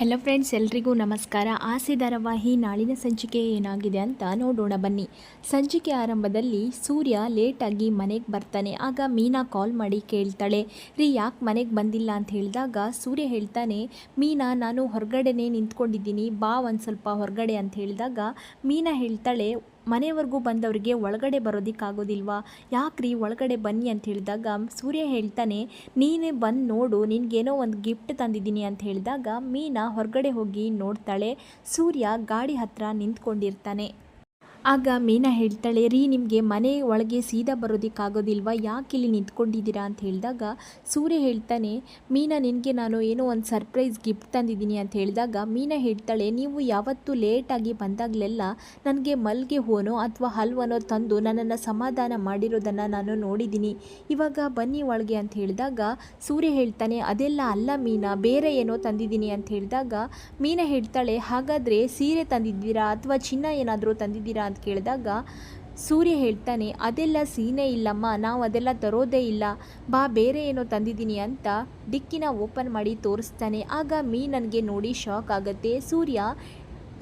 Hello friends ಎಲ್ರಿಗೂ ನಮಸ್ಕಾರ. ಆಸೆ ಧಾರಾವಾಹಿ ನಾಳಿನ ಸಂಚಿಕೆ ಏನಾಗಿದೆ ಅಂತ ನೋಡೋಣ ಬನ್ನಿ. ಸಂಚಿಕೆ ಆರಂಭದಲ್ಲಿ ಸೂರ್ಯ ಲೇಟಾಗಿ ಮನೆಗೆ ಬರ್ತಾನೆ. ಆಗ ಮೀನಾ ಕಾಲ್ ಮಾಡಿ ಕೇಳ್ತಾಳೆ, ರೀ, ಯಾಕೆ ಮನೆಗೆ ಬಂದಿಲ್ಲ? ಅಂತ ಹೇಳಿದಾಗ ಸೂರ್ಯ ಹೇಳ್ತಾನೆ, ಮೀನಾ, ನಾನು ಹೊರಗಡೆನೇ ನಿಂತ್ಕೊಂಡಿದ್ದೀನಿ. ಬಾ ಒಂದು ಸ್ವಲ್ಪ ಹೊರಗಡೆ. ಅಂತ ಹೇಳಿದಾಗ ಮೀನಾ ಹೇಳ್ತಾಳೆ ಮನೆವರೆಗೂ ಬಂದವರಿಗೆ ಒಳಗಡೆ ಬರೋದಕ್ಕಾಗೋದಿಲ್ವಾ? ಯಾಕ್ರಿ ಒಳಗಡೆ ಬನ್ನಿ ಅಂತ ಹೇಳಿದಾಗ ಸೂರ್ಯ ಹೇಳ್ತಾನೆ, ನೀನೇ ಬಂದು ನೋಡು, ನಿನಗೇನೋ ಒಂದು ಗಿಫ್ಟ್ ತಂದಿದ್ದೀನಿ ಅಂತ ಹೇಳಿದಾಗ ಮೀನಾ ಹೊರಗಡೆ ಹೋಗಿ ನೋಡ್ತಾಳೆ. ಸೂರ್ಯ ಗಾಡಿ ಹತ್ರ ನಿಂತ್ಕೊಂಡಿರ್ತಾನೆ. ಆಗ ಮೀನಾ ಹೇಳ್ತಾಳೆ, ರೀ, ನಿಮಗೆ ಮನೆ ಒಳಗೆ ಸೀದಾ ಬರೋದಕ್ಕಾಗೋದಿಲ್ವಾ? ಯಾಕೆ ಇಲ್ಲಿ ನಿಂತ್ಕೊಂಡಿದ್ದೀರಾ? ಅಂತ ಹೇಳಿದಾಗ ಸೂರ್ಯ ಹೇಳ್ತಾನೆ, ಮೀನಾ, ನಿನಗೆ ನಾನು ಏನೋ ಒಂದು ಸರ್ಪ್ರೈಸ್ ಗಿಫ್ಟ್ ತಂದಿದ್ದೀನಿ ಅಂತ ಹೇಳಿದಾಗ ಮೀನಾ ಹೇಳ್ತಾಳೆ, ನೀವು ಯಾವತ್ತೂ ಲೇಟಾಗಿ ಬಂದಾಗಲೆಲ್ಲ ನನಗೆ ಮಲ್ಗೆ ಹೋನೋ ಅಥವಾ ಹಲ್ವನೋ ತಂದು ನನ್ನನ್ನು ಸಮಾಧಾನ ಮಾಡಿರೋದನ್ನು ನಾನು ನೋಡಿದ್ದೀನಿ. ಇವಾಗ ಬನ್ನಿ ಒಳಗೆ ಅಂತ ಹೇಳಿದಾಗ ಸೂರ್ಯ ಹೇಳ್ತಾನೆ, ಅದೆಲ್ಲ ಅಲ್ಲ ಮೀನಾ, ಬೇರೆ ಏನೋ ತಂದಿದ್ದೀನಿ ಅಂತ ಹೇಳಿದಾಗ ಮೀನಾ ಹೇಳ್ತಾಳೆ, ಹಾಗಾದರೆ ಸೀರೆ ತಂದಿದ್ದೀರಾ ಅಥವಾ ಚಿನ್ನ ಏನಾದರೂ ತಂದಿದ್ದೀರಾ ಅಂತ ಕೇಳಿದಾಗ ಸೂರ್ಯ ಹೇಳ್ತಾನೆ, ಅದೆಲ್ಲ ಸೀನೇ ಇಲ್ಲಮ್ಮ, ನಾವು ಅದೆಲ್ಲ ತರೋದೇ ಇಲ್ಲ. ಬಾ, ಬೇರೆ ಏನೋ ತಂದಿದ್ದೀನಿ ಅಂತ ಡಿಕ್ಕಿನ ಓಪನ್ ಮಾಡಿ ತೋರಿಸ್ತಾನೆ. ಆಗ ಮೀ ನನಗೆ ನೋಡಿ ಶಾಕ್ ಆಗುತ್ತೆ. ಸೂರ್ಯ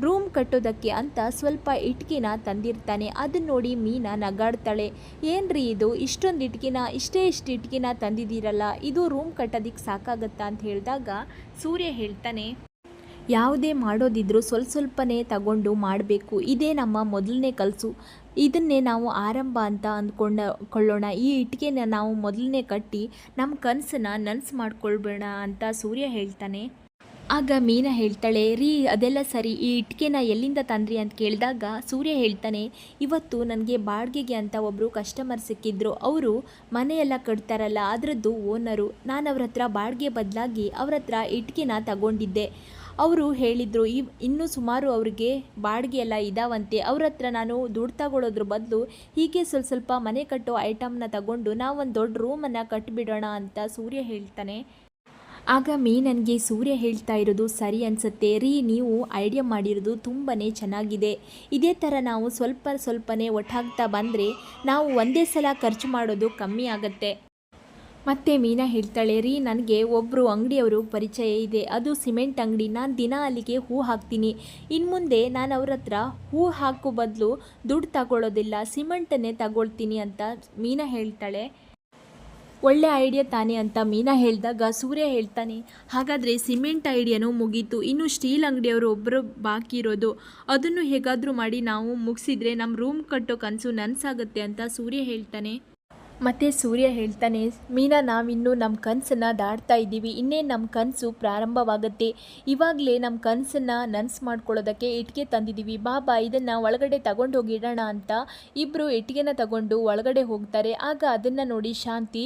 ರೂಮ್ ಕಟ್ಟೋದಕ್ಕೆ ಅಂತ ಸ್ವಲ್ಪ ಇಟ್ಕಿನ ತಂದಿರ್ತಾನೆ. ಅದನ್ನ ನೋಡಿ ಮೀನಾ ನಗಾಡ್ತಾಳೆ. ಏನ್ರಿ ಇದು? ಇಷ್ಟೊಂದು ಇಟ್ಕಿನ, ಇಷ್ಟೇ ಇಷ್ಟು ಇಟ್ಕಿನ ತಂದಿದ್ದೀರಲ್ಲ. ಇದು ರೂಮ್ ಕಟ್ಟೋದಕ್ಕೆ ಸಾಕಾಗತ್ತಾ? ಅಂತ ಹೇಳಿದಾಗ ಸೂರ್ಯ ಹೇಳ್ತಾನೆ ಯಾವುದೇ ಮಾಡೋದಿದ್ರೂ ಸ್ವಲ್ಪ ಸ್ವಲ್ಪನೇ ತಗೊಂಡು ಮಾಡಬೇಕು. ಇದೇ ನಮ್ಮ ಮೊದಲನೇ ಕಲಸು. ಇದನ್ನೇ ನಾವು ಆರಂಭ ಅಂತ ಅಂದ್ಕೊಂಡ ಕೊಳ್ಳೋಣ. ಈ ಇಟ್ಟಿಗೆನ ನಾವು ಮೊದಲನೇ ಕಟ್ಟಿ ನಮ್ಮ ಕನಸನ್ನ ನನಸು ಮಾಡ್ಕೊಳ್ಬೇಡ ಅಂತ ಸೂರ್ಯ ಹೇಳ್ತಾನೆ. ಆಗ ಮೀನಾ ಹೇಳ್ತಾಳೆ, ರೀ, ಅದೆಲ್ಲ ಸರಿ. ಈ ಇಟ್ಟಿಗೆನ ಎಲ್ಲಿಂದ ತಂದ್ರಿ ಅಂತ ಕೇಳಿದಾಗ ಸೂರ್ಯ ಹೇಳ್ತಾನೆ, ಇವತ್ತು ನನಗೆ ಬಾಡಿಗೆಗೆ ಅಂತ ಒಬ್ಬರು ಕಸ್ಟಮರ್ ಸಿಕ್ಕಿದ್ರು. ಅವರು ಮನೆಯೆಲ್ಲ ಕಟ್ತಾರಲ್ಲ, ಅದರದ್ದು ಓನರು ನಾನು ಅವ್ರ ಹತ್ರ ಬಾಡಿಗೆ ಬದಲಾಗಿ ಅವ್ರ ಹತ್ರ ಇಟ್ಟಿಗೆನ ತಗೊಂಡಿದ್ದೆ. ಅವರು ಹೇಳಿದರು ಈ ಇನ್ನೂ ಸುಮಾರು ಅವ್ರಿಗೆ ಬಾಡಿಗೆ ಎಲ್ಲ ಇದಾವಂತೆ. ಅವ್ರ ಹತ್ರ ನಾನು ದುಡ್ಡು ತಗೊಳ್ಳೋದ್ರ ಬದಲು ಹೀಗೆ ಸ್ವಲ್ಪ ಸ್ವಲ್ಪ ಮನೆ ಕಟ್ಟೋ ಐಟಮ್ನ ತಗೊಂಡು ನಾವೊಂದು ದೊಡ್ಡ ರೂಮನ್ನು ಕಟ್ಟಿಬಿಡೋಣ ಅಂತ ಸೂರ್ಯ ಹೇಳ್ತಾನೆ. ಆಗ ನನಗೆ ಸೂರ್ಯ ಹೇಳ್ತಾ ಇರೋದು ಸರಿ ಅನಿಸುತ್ತೆ. ರೀ, ನೀವು ಐಡಿಯಾ ಮಾಡಿರೋದು ತುಂಬಾ ಚೆನ್ನಾಗಿದೆ. ಇದೇ ಥರ ನಾವು ಸ್ವಲ್ಪ ಸ್ವಲ್ಪನೇ ಒಟ್ಟಾಗ್ತಾ ಬಂದರೆ ನಾವು ಒಂದೇ ಸಲ ಖರ್ಚು ಮಾಡೋದು ಕಮ್ಮಿ ಆಗುತ್ತೆ. ಮತ್ತೆ ಮೀನಾ ಹೇಳ್ತಾಳೆ, ರೀ, ನನಗೆ ಒಬ್ಬರು ಅಂಗಡಿಯವರು ಪರಿಚಯ ಇದೆ. ಅದು ಸಿಮೆಂಟ್ ಅಂಗಡಿ. ನಾನು ದಿನ ಅಲ್ಲಿಗೆ ಹೂ ಹಾಕ್ತೀನಿ. ಇನ್ನು ಮುಂದೆ ನಾನು ಅವ್ರ ಹತ್ರ ಹೂ ಹಾಕೋ ಬದಲು ದುಡ್ಡು ತಗೊಳ್ಳೋದಿಲ್ಲ ಸಿಮೆಂಟನ್ನೇ ತಗೊಳ್ತೀನಿ ಅಂತ ಮೀನಾ ಹೇಳ್ತಾಳೆ. ಒಳ್ಳೆ ಐಡಿಯಾ ತಾನೇ ಅಂತ ಮೀನಾ ಹೇಳಿದಾಗ ಸೂರ್ಯ ಹೇಳ್ತಾನೆ, ಹಾಗಾದರೆ ಸಿಮೆಂಟ್ ಐಡಿಯಾನೂ ಮುಗೀತು. ಇನ್ನು ಸ್ಟೀಲ್ ಅಂಗಡಿಯವರು ಒಬ್ಬರು ಬಾಕಿ ಇರೋದು. ಅದನ್ನು ಹೇಗಾದರೂ ಮಾಡಿ ನಾವು ಮುಗಿಸಿದ್ರೆ ನಮ್ಮ ರೂಮ್ ಕಟ್ಟೋ ಕನಸು ನನಸಾಗುತ್ತೆ ಅಂತ ಸೂರ್ಯ ಹೇಳ್ತಾನೆ. ಮತ್ತೆ ಸೂರ್ಯ ಹೇಳ್ತಾನೆ, ಮೀನಾ, ನಾವಿನ್ನೂ ನಮ್ಮ ಕನಸನ್ನು ದಾಟ್ತಾ ಇದ್ದೀವಿ. ಇನ್ನೇನು ನಮ್ಮ ಕನಸು ಪ್ರಾರಂಭವಾಗುತ್ತೆ. ಇವಾಗಲೇ ನಮ್ಮ ಕನಸನ್ನು ನನಸು ಮಾಡ್ಕೊಳ್ಳೋದಕ್ಕೆ ಇಟ್ಟಿಗೆ ತಂದಿದ್ದೀವಿ. ಬಾಬಾ ಇದನ್ನು ಒಳಗಡೆ ತಗೊಂಡು ಹೋಗಿಡೋಣ ಅಂತ ಇಬ್ಬರು ಇಟ್ಟಿಗೆನ ತಗೊಂಡು ಒಳಗಡೆ ಹೋಗ್ತಾರೆ. ಆಗ ಅದನ್ನು ನೋಡಿ ಶಾಂತಿ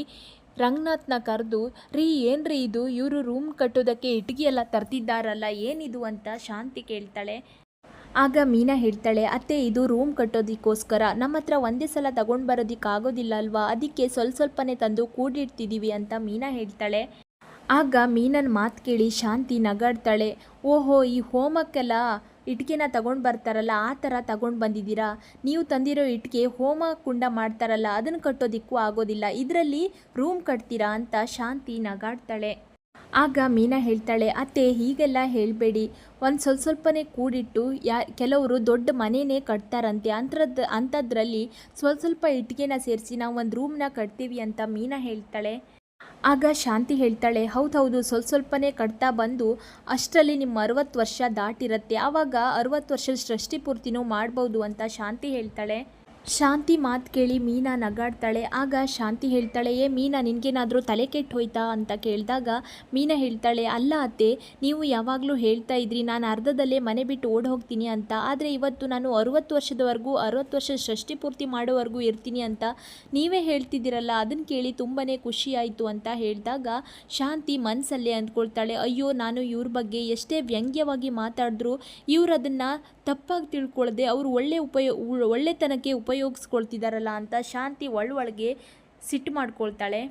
ರಂಗನಾಥ್ನ ಕರೆದು, ರೀ, ಏನ್ರಿ ಇದು? ಇವರು ರೂಮ್ ಕಟ್ಟೋದಕ್ಕೆ ಇಟ್ಟಿಗೆ ಎಲ್ಲ ತರ್ತಿದ್ದಾರಲ್ಲ, ಏನಿದು? ಅಂತ ಶಾಂತಿ ಕೇಳ್ತಾಳೆ. ಆಗ ಮೀನಾ ಹೇಳ್ತಾಳೆ, ಅತ್ತೆ, ಇದು ರೂಮ್ ಕಟ್ಟೋದಕ್ಕೋಸ್ಕರ. ನಮ್ಮ ಹತ್ರ ಒಂದೇ ಸಲ ತಗೊಂಡು ಬರೋದಕ್ಕಾಗೋದಿಲ್ಲ ಅಲ್ವಾ ಅದಕ್ಕೆ ಸ್ವಲ್ಪ ಸ್ವಲ್ಪನೇ ತಂದು ಕೂಡಿಡ್ತಿದ್ದೀವಿ ಅಂತ ಮೀನಾ ಹೇಳ್ತಾಳೆ. ಆಗ ಮೀನನ ಮಾತು ಕೇಳಿ ಶಾಂತಿ ನಗಾಡ್ತಾಳೆ. ಓಹೋ, ಈ ಹೋಮಕ್ಕೆಲ್ಲ ಇಟ್ಕೆನ ತಗೊಂಡು ಬರ್ತಾರಲ್ಲ ಆ ಥರ ತಗೊಂಡು ಬಂದಿದ್ದೀರಾ ನೀವು ತಂದಿರೋ ಇಟ್ಕೆ ಹೋಮ ಕುಂಡ ಮಾಡ್ತಾರಲ್ಲ ಅದನ್ನು ಕಟ್ಟೋದಿಕ್ಕೂ ಆಗೋದಿಲ್ಲ. ಇದರಲ್ಲಿ ರೂಮ್ ಕಟ್ತೀರಾ? ಅಂತ ಶಾಂತಿ ನಗಾಡ್ತಾಳೆ. ಆಗ ಮೀನಾ ಹೇಳ್ತಾಳೆ, ಅತ್ತೆ, ಹೀಗೆಲ್ಲ ಹೇಳಬೇಡಿ. ಒಂದು ಸ್ವಲ್ಪ ಸ್ವಲ್ಪನೇ ಕೂಡಿಟ್ಟು ಯಾ, ಕೆಲವರು ದೊಡ್ಡ ಮನೆಯೇ ಕಟ್ತಾರಂತೆ. ಅಂಥದ್ದು ಅಂಥದ್ರಲ್ಲಿ ಸ್ವಲ್ಪ ಸ್ವಲ್ಪ ಇಟ್ಟಿಗೆನ ಸೇರಿಸಿ ನಾವು ಒಂದು ರೂಮ್ನ ಕಟ್ತೀವಿ ಅಂತ ಮೀನಾ ಹೇಳ್ತಾಳೆ. ಆಗ ಶಾಂತಿ ಹೇಳ್ತಾಳೆ, ಹೌದು ಹೌದು ಸ್ವಲ್ಪ ಸ್ವಲ್ಪನೇ ಕಟ್ತಾ ಬಂದು ಅಷ್ಟರಲ್ಲಿ ನಿಮ್ಮ ಅರವತ್ತು ವರ್ಷ ದಾಟಿರುತ್ತೆ. ಆವಾಗ ಅರವತ್ತು ವರ್ಷದ ಸೃಷ್ಟಿ ಪೂರ್ತಿನೂ ಮಾಡ್ಬೋದು ಅಂತ ಶಾಂತಿ ಹೇಳ್ತಾಳೆ. ಶಾಂತಿ ಮಾತು ಕೇಳಿ ಮೀನಾ ನಗಾಡ್ತಾಳೆ. ಆಗ ಶಾಂತಿ ಹೇಳ್ತಾಳೆ ಏ ಮೀನಾ, ನಿನಗೇನಾದರೂ ತಲೆ ಕೆಟ್ಟು ಹೋಯ್ತಾ? ಅಂತ ಕೇಳಿದಾಗ ಮೀನಾ ಹೇಳ್ತಾಳೆ, ಅಲ್ಲ ಅತ್ತೆ, ನೀವು ಯಾವಾಗಲೂ ಹೇಳ್ತಾ ಇದ್ರಿ, ನಾನು ಅರ್ಧದಲ್ಲೇ ಮನೆ ಬಿಟ್ಟು ಓಡ್ ಹೋಗ್ತೀನಿ ಅಂತ. ಆದರೆ ಇವತ್ತು ನಾನು ಅರುವತ್ತು ವರ್ಷದವರೆಗೂ, ಅರುವತ್ತು ವರ್ಷ ಷಷ್ಠಿ ಪೂರ್ತಿ ಮಾಡೋವರೆಗೂ ಇರ್ತೀನಿ ಅಂತ ನೀವೇ ಹೇಳ್ತಿದ್ದೀರಲ್ಲ ಅದನ್ನು ಕೇಳಿ ತುಂಬಾ ಖುಷಿ ಆಯಿತು ಅಂತ ಹೇಳಿದಾಗ ಶಾಂತಿ ಮನಸ್ಸಲ್ಲೇ ಅಂದ್ಕೊಳ್ತಾಳೆ, ಅಯ್ಯೋ, ನಾನು ಇವ್ರ ಬಗ್ಗೆ ಎಷ್ಟೇ ವ್ಯಂಗ್ಯವಾಗಿ ಮಾತಾಡಿದ್ರು ಇವ್ರು ಅದನ್ನು ತಪ್ಪಾಗಿ ತಿಳ್ಕೊಳ್ಳದೆ ಅವರು ಒಳ್ಳೆ ಉಪಯೋ, ಒಳ್ಳೆತನಕ್ಕೆ ಉಪಯೋಗಿಸ್ಕೊಳ್ತಿದ್ದಾರಲ್ಲ ಅಂತ ಶಾಂತಿ ಒಳೊಳಗೆ ಸಿಟ್ಟು ಮಾಡ್ಕೊಳ್ತಾಳೆ.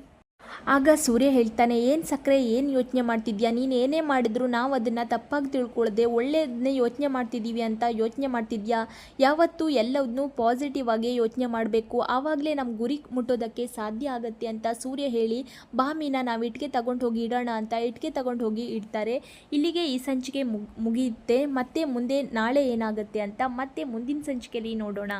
ಆಗ ಸೂರ್ಯ ಹೇಳ್ತಾನೆ, ಏನು ಸಕ್ಕರೆ ಏನು ಯೋಚನೆ ಮಾಡ್ತಿದ್ಯಾ? ನೀನು ಏನೇ ಮಾಡಿದ್ರು ನಾವು ಅದನ್ನು ತಪ್ಪಾಗಿ ತಿಳ್ಕೊಳ್ಳದೆ ಒಳ್ಳೆಯದನ್ನೇ ಯೋಚನೆ ಮಾಡ್ತಿದ್ದೀವಿ ಅಂತ ಯೋಚನೆ ಮಾಡ್ತಿದ್ಯಾ? ಯಾವತ್ತೂ ಎಲ್ಲದನ್ನೂ ಪಾಸಿಟಿವ್ ಆಗಿ ಯೋಚನೆ ಮಾಡಬೇಕು. ಆವಾಗಲೇ ನಮ್ಮ ಗುರಿ ಮುಟ್ಟೋದಕ್ಕೆ ಸಾಧ್ಯ ಆಗುತ್ತೆ ಅಂತ ಸೂರ್ಯ ಹೇಳಿ, ಬಾಮಿನ ಮೀನಾ ನಾವು ಇಟ್ಕೆ ತಗೊಂಡು ಹೋಗಿ ಇಡೋಣ ಅಂತ ಇಟ್ಕೆ ತಗೊಂಡು ಹೋಗಿ ಇಡ್ತಾರೆ. ಇಲ್ಲಿಗೆ ಈ ಸಂಚಿಕೆ ಮುಗ್ ಮುಗಿಯುತ್ತೆ. ಮತ್ತೆ ಮುಂದೆ ನಾಳೆ ಏನಾಗುತ್ತೆ ಅಂತ ಮತ್ತೆ ಮುಂದಿನ ಸಂಚಿಕೆಯಲ್ಲಿ ನೋಡೋಣ.